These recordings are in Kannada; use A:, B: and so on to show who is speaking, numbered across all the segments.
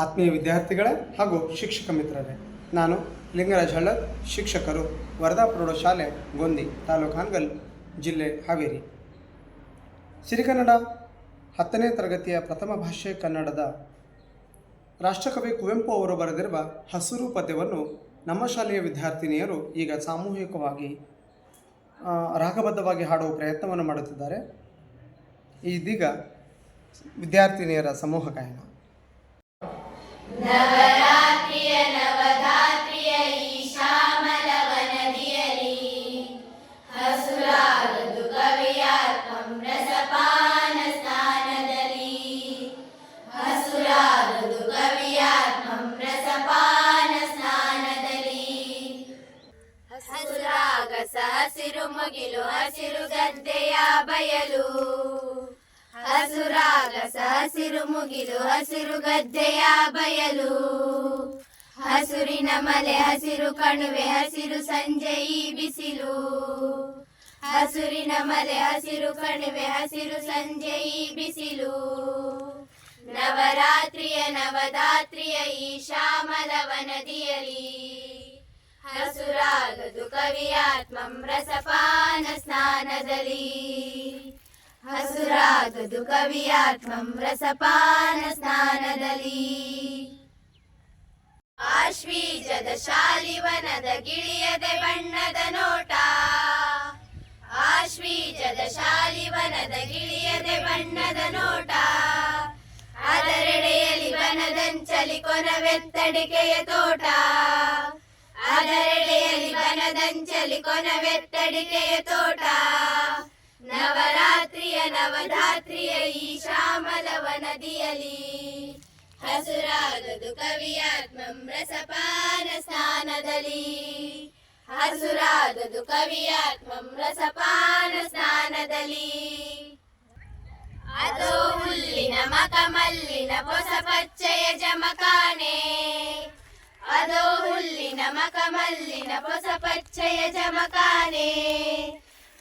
A: ಆತ್ಮೀಯ ವಿದ್ಯಾರ್ಥಿಗಳೇ ಹಾಗೂ ಶಿಕ್ಷಕ ಮಿತ್ರರೇ, ನಾನು ಲಿಂಗರಾಜ್ ಹಳ್ಳದ್, ಶಿಕ್ಷಕರು, ವರದಾ ಪ್ರೌಢಶಾಲೆ ಗೊಂದಿ ತಾಲೂಕು ಹಾನಗಲ್ ಜಿಲ್ಲೆ ಹಾವೇರಿ. ಸಿರಿಕನ್ನಡ ಹತ್ತನೇ ತರಗತಿಯ ಪ್ರಥಮ ಭಾಷೆ ಕನ್ನಡದ ರಾಷ್ಟ್ರಕವಿ ಕುವೆಂಪು ಅವರು ಬರೆದಿರುವ ಹಸಿರು ಪದ್ಯವನ್ನು ನಮ್ಮ ಶಾಲೆಯ ವಿದ್ಯಾರ್ಥಿನಿಯರು ಈಗ ಸಾಮೂಹಿಕವಾಗಿ ರಾಗಬದ್ಧವಾಗಿ ಹಾಡುವ ಪ್ರಯತ್ನವನ್ನು ಮಾಡುತ್ತಿದ್ದಾರೆ. ಇದೀಗ ವಿದ್ಯಾರ್ಥಿನಿಯರ ಸಮೂಹ ಗಾಯನ
B: ನವರಾತ್ರಿಯ ನವಧಾತ್ರಿಯ ಈ ಶ್ಯಾಮಲವನದಿಯಲಿ ಹಸುರಾಗದು ಕವಿಯಾತ್ಮಂ ರಸಪಾನ ಸ್ನಾನದಲ್ಲಿ ಹಸುರಾಗದು ಕವಿಯಾತ್ಮಂ ರಸಪಾನ ಸ್ನಾನದಲ್ಲಿ ಹಸುರಾಗಸ ಹಸಿರು ಮುಗಿಲು ಹಸಿರು ಗದ್ದೆಯ ಬಯಲು ಹಸುರಾಗಸ ಹಸಿರು ಮುಗಿಲು, ಹಸಿರು ಗದ್ದೆಯ ಬಯಲು. ಹಸುರಿನ ಮಲೆ, ಹಸಿರು ಕಣುವೆ, ಹಸಿರು ಸಂಜೆ ಈ ಬಿಸಿಲು. ಹಸುರಿನ ಮಲೆ, ಹಸಿರು ಕಣುವೆ, ಹಸಿರು ಸಂಜೆ ಈ ಬಿಸಿಲು. ನವರಾತ್ರಿಯ ನವದಾತ್ರಿಯ ಈ ಶ್ಯಾಮಲವ ನದಿಯಲಿ ಹಸುರಾಗದು ಕವಿಯಾತ್ಮಂ ರಸಪಾನ ಸ್ನಾನದಲ್ಲಿ. ಹಸುರಾಗದು ಕವಿಯಾತ್ಮಂ ರಸಪಾನ ಸ್ನಾನದಲ್ಲಿ. ಆಶ್ವೀಜದ ಶಾಲಿವನದ ಗಿಳಿಯದೆ ಬಣ್ಣದ ನೋಟ. ಆಶ್ವೀಜದ ಶಾಲಿವನದ ಗಿಳಿಯದೆ ಬಣ್ಣದ ನೋಟ. ಅದರೆಡೆಯಲ್ಲಿ ಬನದಂಚಲಿ ಕೊನವೆತ್ತಡಿಕೆಯ ತೋಟ. ಅದರೆಡೆಯಲ್ಲಿ ಬನದಂಚಲಿ ಕೊನವೆತ್ತಡಿಕೆಯ ತೋಟ. ನವರಾತ್ರಿಯ ನವಧಾತ್ರಿಯ ಈ ಶ್ಯಾಮಲವ ನದಿಯಲಿ ಹಸುರಾಗದು ಕವಿಯಾತ್ಮಂ ರಸಪಾನ ಸ್ನಾನದಲ್ಲಿ. ಹಸುರಾಗದು ಕವಿಯಾತ್ಮಂ ರಸಪಾನ ಸ್ನಾನದಲ್ಲಿ. ಅದೋ ಹುಲ್ಲಿನ ಮಕಮಲ್ಲಿನ ಹೊಸ ಪಚ್ಚೆಯ ಜಮಕಾನೆ ಅದೋ ಹುಲ್ಲಿನ ಮಕಮಲ್ಲಿನ ಹೊಸ ಪಚ್ಚೆಯ ಜಮಕಾನೆ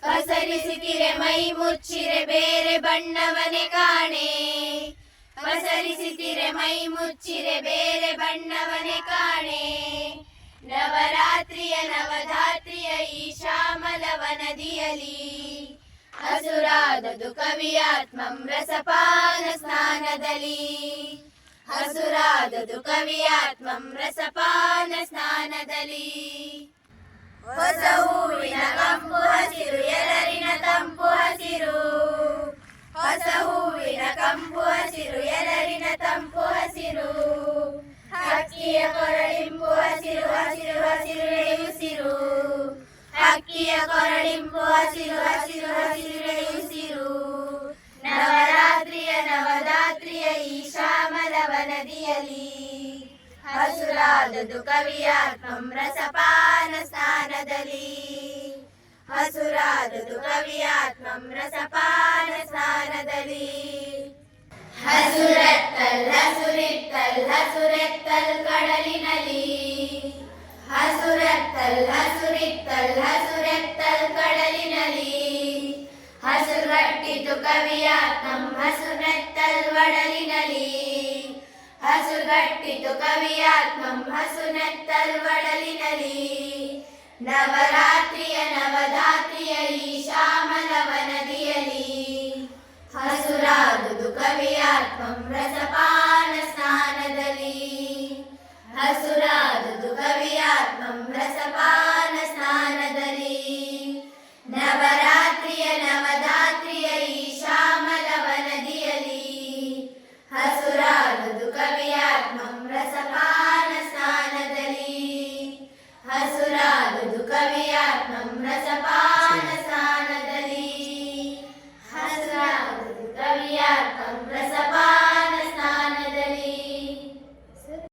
B: ಪಸರಿಸಿತಿರೆ ಮೈ ಮುಚ್ಚಿರೆ ಬೇರೆ ಬಣ್ಣವನೆ ಕಾಣೆ. ಪಸರಿಸಿತಿರೆ ಮೈ ಮುಚ್ಚಿರೆ ಬೇರೆ ಬಣ್ಣವನೆ ಕಾಣೆ. ನವರಾತ್ರಿಯ ನವಧಾತ್ರಿಯ ಈ ಶ್ಯಾಮಲವ ನದಿಯಲಿ ಹಸುರಾದದು ರಸಪಾನ ಸ್ನಾನದಲ್ಲಿ. ಹಸುರಾದದು ಕವಿಯಾತ್ಮಂ ರಸಪಾನ ಸ್ನಾನದಲ್ಲಿ. ಹೊಸ ಹೂವಿನ ಕಂಪು ಹಸಿರು ಎಲರಿನ ತಂಪು ಹಸಿರು. ಹೊಸ ಹೂವಿನ ಕಂಪು ಹಸಿರು ಎಲರಿನ ತಂಪು ಹಸಿರು. ಹಕ್ಕಿಯ ಕೊರಳಿಂಪು ಹಸಿರು ಹಸಿರು ಹಸಿರು ಎಳೆಯುಸಿರು. ಹಕ್ಕಿಯ ಕೊರಳಿಂಪು ಹಸಿರು ಹಸಿರು ಹಸಿರು ಹಸುರಾದದು ಕವಿಯ ರಸಪಾನ ಸ್ನಾನದಲ್ಲಿ. ಹಸುರಾದದು ಕವಿಯ ರಸಪಾನ ಸ್ನಾನದಲ್ಲಿ. ಹಸುರೆತ್ತಲ್, ಹಸುರಿತ್ತಲ್, ಹಸುರೆತ್ತಲ್ ಕಡಲಿನಲ್ಲಿ. ಹಸುರೆತ್ತಲ್, ಹಸುರಿತ್ತಲ್, ಹಸುರೆತ್ತಲ್ ಕಡಲಿನಲ್ಲಿ. ಹಸುಗಟ್ಟಿತು ಕವಿಯಾತ್ಮಂ, ಹಸುರೆತ್ತಲ್ ಒಡಲಿನಲ್ಲಿ. ಹಸುಗಟ್ಟಿತು ಕವಿಯಾತ್ಮಂ ಹಸುನೆತ್ತಲ್ ಒಡಲಿನಲ್ಲಿ. ನವರಾತ್ರಿಯ